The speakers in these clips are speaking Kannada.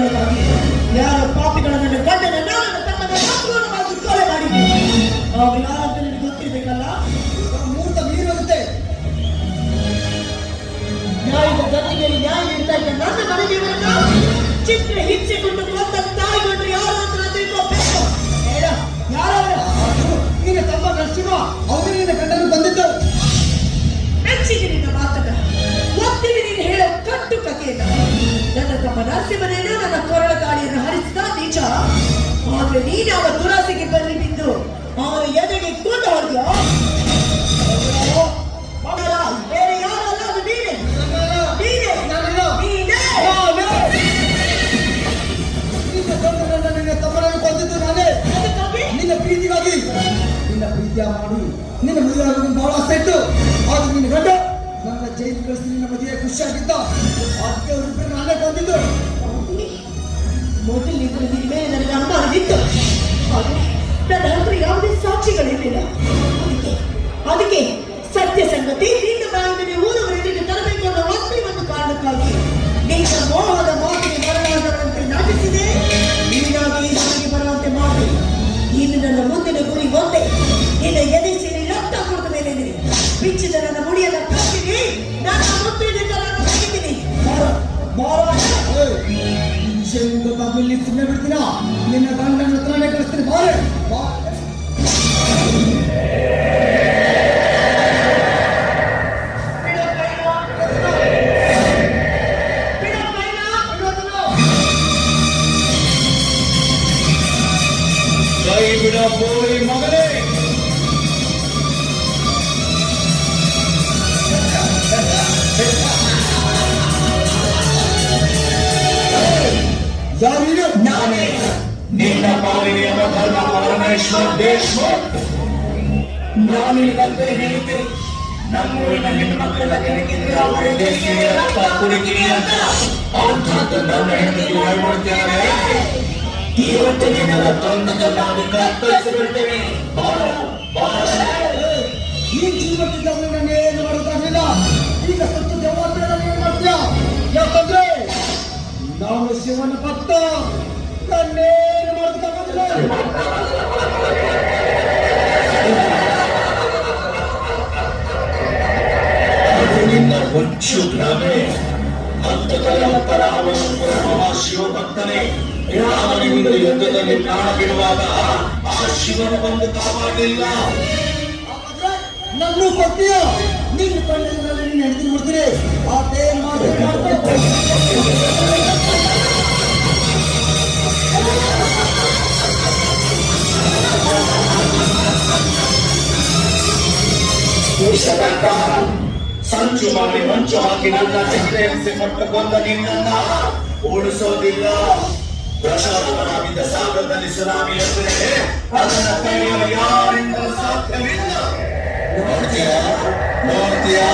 ಉದ್ಯೋಗಕ್ಕಾಗಿ ಯಾರ ಪಾಪಿಗಳನ್ನು ಕಂಡರೆ ನಾನು ನನ್ನ ತಮ್ಮನ ಸಂಪೂರ್ಣವಾಗಿ ಕೊಲೆ ಮಾಡಿದ್ದು ಅವು ಯಾರಂತ ಮೂರ್ತ ಮೀರುವಂತೆ ನ್ಯಾಯದ ಜೊತೆಗೆ ನ್ಯಾಯ ನೀಡ್ತಾ ಇದ್ದ ನನ್ನ ಮನೆಗೆ ಚಿತ್ರ ಹಿಂಸೆ ಕೊಟ್ಟು ನರಸಿಂಹನೇನೋ ನನ್ನ ಕೊರಳ ಗಾಳಿಯನ್ನು ಹರಿಸಿದ ನಿಜ. ಆದ್ರೆ ನೀನು ಅವರ ದುರಾಸೆಗೆ ಬಲ್ಲಿ ಬಿದ್ದು ಅವನ ಎದೆಗೆ ಕೂತ ಹೋದ್ಯೋ ಬೇರೆ ಯಾರಲ್ಲ ಅದು ನೀನೆ? ನೀನೆ. ನೀನೇ? ನಿನ್ನ ತಮ್ಮನನ್ನು ಕೊಂದಿದ್ದು ನಾನೇ. ನಿನ್ನ ಪ್ರೀತಿಗಾಗಿ. ನಿನ್ನ ಪ್ರೀತಿಯ ಮಾಡಿ ನಿನ್ನ ಮದುವೆ ಆಗೋದು ಬಹಳ ಆಸೆ ಇತ್ತು ಆದ್ರೆ ನಿನ್ನ ಗಂಡ ನನ್ನ ಜೈಲು ಕಳಿಸಿ ನಿನ್ನ ಮದುವೆ ಖುಷಿಯಾಗಿದ್ದ. ಅದಕ್ಕೆ ಅವರಿಬ್ಬರು ಸಾಕ್ಷಿಗಳಿರಲಿಲ್ಲ ಅದಕ್ಕೆ ಸತ್ಯ ಸಂಗತಿ ನಿನ್ನ ಬಾಯಿಂದ ಊರವರೆಗೆ ತರಬೇಕು ಅನ್ನೋ ಒಂದೇ ಒಂದು ಕಾರಣಕ್ಕಾಗಿ ನಿನ್ನ ಮೋಹದ ಮಾತಿಗೆ ಬರಲಾಗದಂತೆ ನಾಟಿಸಿದೆ ನೀನಾಗಿ ನನಗೆ ಬರುವಂತೆ ಮಾಡಿ. ನೀನು ನನ್ನ ಮುಂದಿನ ಗುರಿ ಒಂದೇ. ನಿನ್ನ ಎದೆ ಸೇರಿ ರಕ್ತ ಕೊಡದ ಮೇಲೆ ಬಿಚ್ಚಿದ ನನ್ನ ಮುಡಿಯದ ಕಟ್ಟಿಗೆ ನನ್ನ ಮುತ್ತಿನಿಂದ ನಾನು ತೆಗಿತೀನಿ ಬಾರ, ಬಾರೋ ನಿನ್ನ ಗಂಡನ ಹತ್ರನೇ ಕಳಿಸ್ತೀನಿ, ಬಾರೆ. ಬಾ. ಕೈ ಬಿಡ ಬೋಳಿ ಮಗನೇ ಯಾರು ನೀನು? ನಾನೇ ನಿನ್ನ ಪಾಲಿಗೆ ಧರ್ಮ ಪರಮೇಶ್ವರ್ ದೇಶ್ಮುಖ್ ನಾನು ನಿನಗಂತೆ ಹೇಳಿದ್ದೆ ನಮ್ಮೂರಿನ ಹೆಣ್ಮಕ್ಕಳ ಕೆಳಗಿದ್ರೆ ಅವರ ದೇಶಕ್ಕೆ ರಕ್ತ ಕುಡಿತೀನಿ ಅಂತ ಅಂಥದ್ದು ನನ್ನ ಹೆಂಡತಿ ಹೇಳ್ಬಿಡ್ತಾರೆ ಇವತ್ತು ನಿನ್ನ ತೊಂದರೆ ನಾವು ಕತ್ತರಿಸಿಬಿಡ್ತೇವೆ. ಈ ಜೀವನದಿಂದ ನನ್ನ ಏನು ಮಾಡೋಕ್ಕಾಗಲಿಲ್ಲ ಈಗ ಸತ್ತು ಜವಾಬ್ದಾರಿ ಏನು ಮಾಡ್ತೀಯ ಯಾಕಂದ್ರೆ ನಾವು ಶಿವನ ಭಕ್ತ ನನ್ನೇನು ಮಾಡೋದಕ್ಕಾಗೋದಿಲ್ಲ ನಿನ್ನ ಭ್ರಮೆ ಭಕ್ತಗಳ ಪರಾಮರ್ಶಪುರ ಮಹಾಶಿವಭಕ್ತನೇ ರಾಮನಿಂದ ಯುದ್ಧದಲ್ಲಿ ಪ್ರಾಣ ಬಿಡುವಾಗ ಆ ಶಿವನು ಬಂದು ಕಾಪಾಡಲಿಲ್ಲ ನನ್ನ ಪತ್ನಿಯ ನಿನ್ನ ಕಣ್ಣಿನಲ್ಲಿ ನೀನು ಹೆಂಡತಿ ಬಿಡ್ತೀನಿ ಆ ದೇಶದಂತ ಸಂಚು ಮಾಡಿ ಮಂಚು ಹಾಕಿ ನನ್ನ ಚಿತ್ರಹಿಂಸೆ ಕೊಟ್ಟು ಕೊಂದ ನಿನ್ನನ್ನ ಓಡಿಸೋದಿಲ್ಲ. ಪ್ರಶಾಂತನಾಗಿದ್ದ ಸಾಗರದಲ್ಲಿ ಸುನಾಮಿ ಎದುರೆ ಅದನ್ನ ತಡೆಯಲು ಯಾರಿಂದಲೂ ಸಾಧ್ಯವಿಲ್ಲ ನೋಡ್ತೀಯಾ ನೋಡ್ತೀಯಾ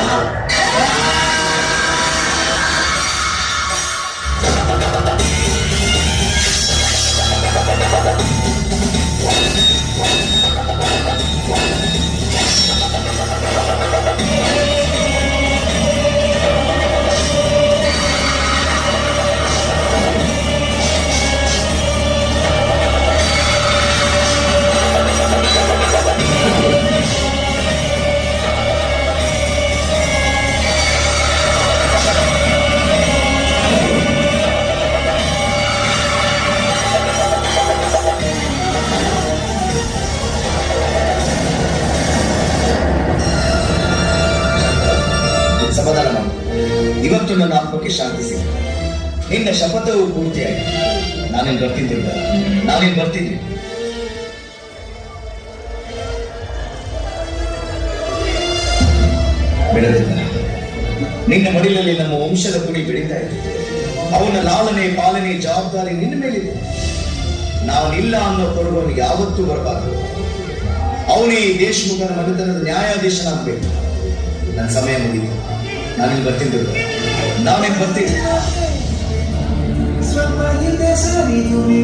ನನ್ನ ಆತ್ಮಕ್ಕೆ ಶಾಂತಿ ಸಿಗುತ್ತೆ ನಿನ್ನ ಶಪಥವು ಪೂರ್ತಿಯಾಗಿ ನಾನೇನು ಬರ್ತಿದ್ದಿಲ್ಲ ನಾನೇನು ಬರ್ತಿದ್ದೆ ನಿನ್ನ ಮಡಿಲಲ್ಲಿ ನಮ್ಮ ವಂಶದ ಗುಡಿ ಬೆಳೀತಾ ಇದೆ. ಅವನ ಲಾಲನೆ, ಪಾಲನೆ, ಜವಾಬ್ದಾರಿ ನಿನ್ನ ಮೇಲಿದೆ. ನಾನಿಲ್ಲ ಅನ್ನೋ ಕೊಡುವನು ಯಾವತ್ತೂ ಬರಬಾರದು. ಅವನೇ ದೇಶಮುಖನ ಮನೆತನದ ನ್ಯಾಯಾಧೀಶನಾಗಬೇಕು. ನನ್ನ ಸಮಯ ಮುಗಿತು ನಾನಿಲ್ಲಿ ಬರ್ತೀನಿ ನಾವೇನು ಬರ್ತೀನಿ.